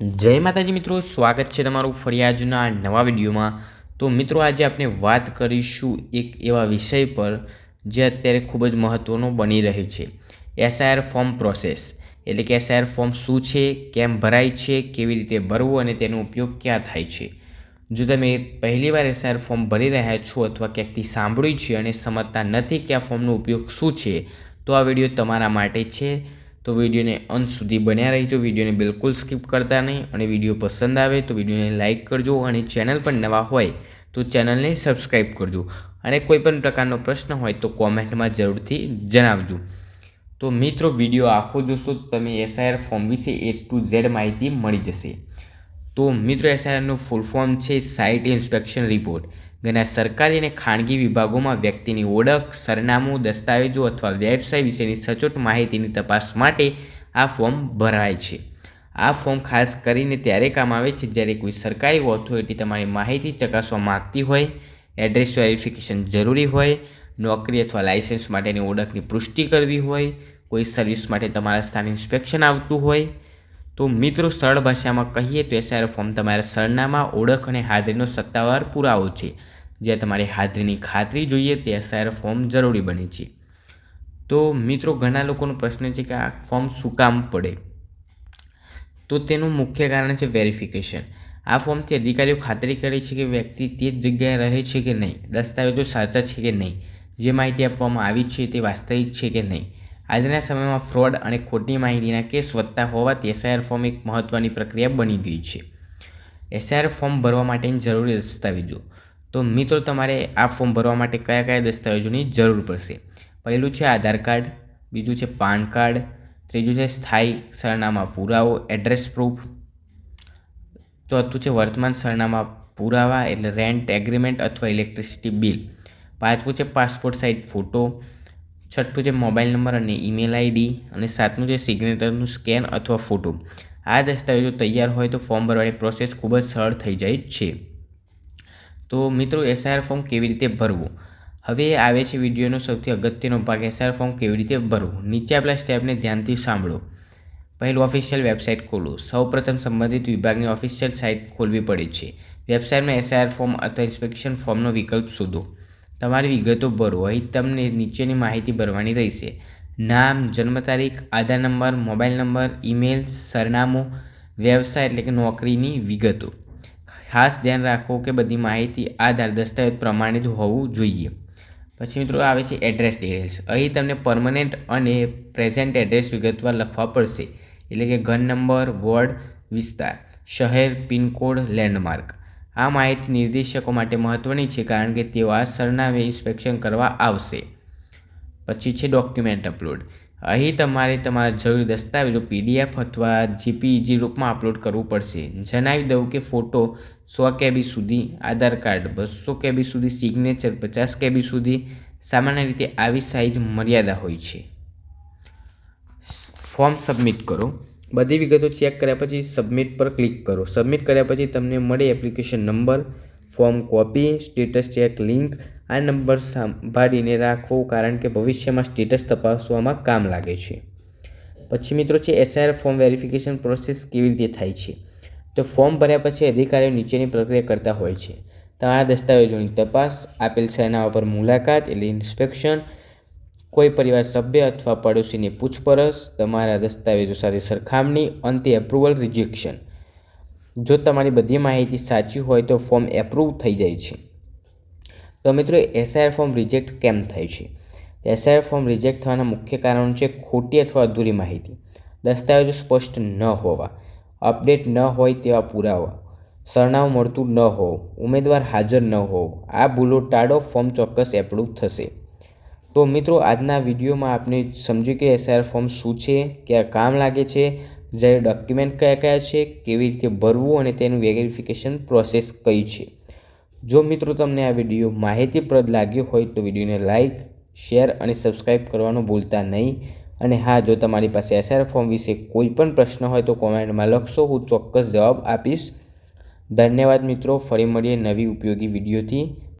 જય માતાજી મિત્રો, સ્વાગત છે તમારું ફરી આજના નવા વિડીયોમાં. તો મિત્રો, આજે આપણે વાત કરીશું એક એવા વિષય પર જે અત્યારે ખૂબ જ મહત્ત્વનો બની રહ્યું છે. SIR form process. એટલે કે એસઆઈઆર ફોર્મ શું છે, કેમ ભરાય છે, કેવી રીતે ભરવું અને તેનો ઉપયોગ ક્યાં થાય છે. જો તમે પહેલીવાર એસઆઈઆર ફોર્મ ભરી રહ્યા છો અથવા ક્યાંકથી સાંભળ્યું છે અને સમજતા નથી કે આ ફોર્મનો ઉપયોગ શું છે, તો આ વીડિયો તમારા માટે છે. તો વિડીયોને અંત સુધી બન્યા રહીજો. વિડીયોને બિલકુલ સ્કીપ કરતા નહીં. અને વીડિયો પસંદ આવે તો વિડીયોને લાઇક કરજો અને ચેનલ પર નવા હોય તો ચેનલને સબસ્ક્રાઈબ કરજો. અને કોઈ પણ પ્રકારનો પ્રશ્ન હોય તો કોમેન્ટમાં જરૂરથી જણાવજો. તો મિત્રો, વીડિયો આખો જોશો તો તમે એસઆઈઆર ફોર્મ વિશે એ ટુ ઝેડ માહિતી મળી જશે. તો મિત્રો એસઆઈઆરનું ફૂલ ફોર્મ છે સાઇટ ઇન્સ્પેક્શન રિપોર્ટ ઘણા સરકારી અને ખાનગી વિભાગોમાં વ્યક્તિની ઓળખ, સરનામું, દસ્તાવેજો અથવા વ્યવસાય વિશેની સચોટ માહિતીની તપાસ માટે આ ફોર્મ ભરાય છે. આ ફોર્મ ખાસ કરીને ત્યારે કામ આવે છે જ્યારે કોઈ સરકારી ઓથોરિટી તમારી માહિતી ચકાસવા માગતી હોય એડ્રેસ વેરિફિકેશન જરૂરી હોય, નોકરી અથવા લાઇસન્સ માટેની ઓળખની પુષ્ટિ કરવી હોય, કોઈ સર્વિસ માટે તમારા સ્થાન ઇન્સ્પેક્શન આવતું હોય, તો મિત્રો સરળ ભાષામાં કહીએ તો એસઆર ફોર્મ તમારા સરનામા, ઓળખ અને હાજરીનો સત્તાવાર પુરાવો છે. જ્યાં તમારી હાજરીની ખાતરી જોઈએ તે એસઆઈઆર ફોર્મ જરૂરી બને છે. તો મિત્રો, ઘણા લોકોનો પ્રશ્ન છે કે આ ફોર્મ શું કામ પડે? તો તેનું મુખ્ય કારણ છે વેરિફિકેશન આ ફોર્મથી અધિકારીઓ ખાતરી કરે છે કે વ્યક્તિ તે જ જગ્યાએ રહે છે કે નહીં? દસ્તાવેજો સાચા છે કે નહીં? જે માહિતી આપવામાં આવી છે તે વાસ્તવિક છે કે નહીં? આજના સમયમાં ફ્રોડ અને ખોટી માહિતીના કેસ વધતા હોવાથી એસઆઈઆર ફોર્મ એક મહત્ત્વની પ્રક્રિયા બની ગઈ છે. એસઆઈઆર ફોર્મ ભરવા માટેની જરૂરી દસ્તાવેજો. તો મિત્રો, તમારે આ ફોર્મ ભરવા માટે કયા કયા દસ્તાવેજોની જરૂર પડશે? પહેલું છે આધાર કાર્ડ, બીજું છે પાન કાર્ડ, ત્રીજું છે સ્થાયી સરનામા પુરાવો એડ્રેસ પ્રૂફ ચોથું છે વર્તમાન સરનામા પુરાવા, એટલે રેન્ટ એગ્રીમેન્ટ અથવા ઇલેક્ટ્રિસિટી બિલ પાંચમું છે પાસપોર્ટ સાઇઝ ફોટો છઠ્ઠું છે મોબાઈલ નંબર અને ઈમેલ આઈડી અને સાતમું છે સિગ્નેચરનું સ્કેન અથવા ફોટો આ દસ્તાવેજો તૈયાર હોય તો ફોર્મ ભરવાની પ્રોસેસ ખૂબ જ સરળ થઈ જાય છે. તો મિત્રો એસઆર ફોર્મ કેવી રીતે ભરવું? હવે આવે છે વિડીયોનો સૌથી અગત્યનો ભાગ એસઆર ફોર્મ કેવી રીતે ભરવું? નીચે આપેલા સ્ટેપને ધ્યાનથી સાંભળો. પહેલું ઓફિશિયલ વેબસાઇટ ખોલો સૌપ્રથમ સંબંધિત વિભાગની ઓફિશિયલ સાઇટ ખોલવી પડે છે. વેબસાઇટમાં એસઆઈઆર ફોર્મ અથવા ઇન્સ્પેક્શન ફોર્મનો વિકલ્પ શોધો. તમારી વિગતો ભરો. અહીં તમને નીચેની માહિતી ભરવાની રહેશે. નામ, જન્મ તારીખ, Aadhaar number, mobile number email સરનામું, વ્યવસાય એટલે કે નોકરીની વિગતો. ખાસ ધ્યાન રાખો કે બધી માહિતી આધાર દસ્તાવેજ પ્રમાણે જ હોવું જોઈએ. પછી મિત્રો આવે છે એડ્રેસ ડિટેલ્સ અહીં તમને પરમનન્ટ અને પ્રેઝન્ટ એડ્રેસ વિગતવાર લખવા પડશે. એટલે કે ઘર નંબર, વોર્ડ, વિસ્તાર, શહેર, પિનકોડ લેન્ડમાર્ક આ માહિતી નિર્દેશકો માટે મહત્ત્વની છે કારણ કે તેઓ આ સરનામે ઇન્સ્પેક્શન કરવા આવશે. પછી છે ડોક્યુમેન્ટ અપલોડ અહીં તમારે તમારા જરૂરી દસ્તાવેજો પીડીએફ અથવા જીપીઈજી રૂપમાં અપલોડ કરવું પડશે. જણાવી દઉં કે ફોટો સો કેબી સુધી, આધાર કાર્ડ બસો કેબી સુધી સિગ્નેચર પચાસ કેબી સુધી, સામાન્ય રીતે આવી સાઇઝ મર્યાદા હોય છે. ફોર્મ સબમિટ કરો. બધી વિગતો ચેક કર્યા પછી સબમિટ પર ક્લિક કરો. સબમિટ કર્યા પછી તમને મળે application number form copy status check link આ નંબર સંભાળીને રાખવો કારણ કે ભવિષ્યમાં સ્ટેટસ તપાસવામાં કામ લાગે છે. પછી મિત્રો છે એસઆઈઆર ફોર્મ વેરિફિકેશન પ્રોસેસ કેવી રીતે થાય છે? તો ફોર્મ ભર્યા પછી અધિકારીઓ નીચેની પ્રક્રિયા કરતા હોય છે. તમારા દસ્તાવેજોની તપાસ, આપેલ સરનામા પર મુલાકાત એટલે ઇન્સ્પેક્શન કોઈ પરિવાર સભ્ય અથવા પડોશીની પૂછપરછ, તમારા દસ્તાવેજો સાથે સરખામણી, અંતે એપ્રુવલ રિજેક્શન જો તમારી બધી માહિતી સાચી હોય તો ફોર્મ એપ્રુવ થઈ જાય છે. તો મિત્રો એસઆઈઆર ફોર્મ રિજેક્ટ કેમ થાય છે? એસઆઈઆર ફોર્મ રિજેક્ટ થવાના મુખ્ય કારણો છે ખોટી અથવા અધૂરી માહિતી. દસ્તાવેજો સ્પષ્ટ ન હોવા. અપડેટ ન હોય તેવા પુરાવા. સરનામું મળતું ન હોવું. ઉમેદવાર હાજર ન હોવું. આ ભૂલો ટાળો, ફોર્મ ચોક્કસ એપ્રુવ થશે. તો મિત્રો, આજના વિડીયોમાં આપણે સમજ્યું કે એસઆઈઆર ફોર્મ શું છે, ક્યાં કામ લાગે છે, જ્યારે ડોક્યુમેન્ટ કયા કયા છે, કેવી રીતે ભરવું અને તેનું વેરિફિકેશન પ્રોસેસ કઈ છે. જો મિત્રો તમને આ વીડિયો માહિતીપ્રદ લાગ્યો હોય તો વિડીયોને લાઇક શેર અને સબસ્ક્રાઈબ કરવાનું ભૂલતા નહીં. અને હા, જો તમારી પાસે એસઆર ફોર્મ વિશે કોઈ પણ પ્રશ્ન હોય તો કોમેન્ટમાં લખશો. હું ચોક્કસ જવાબ આપીશ. ધન્યવાદ મિત્રો. ફરી મળીએ નવી ઉપયોગી વિડીયોથી.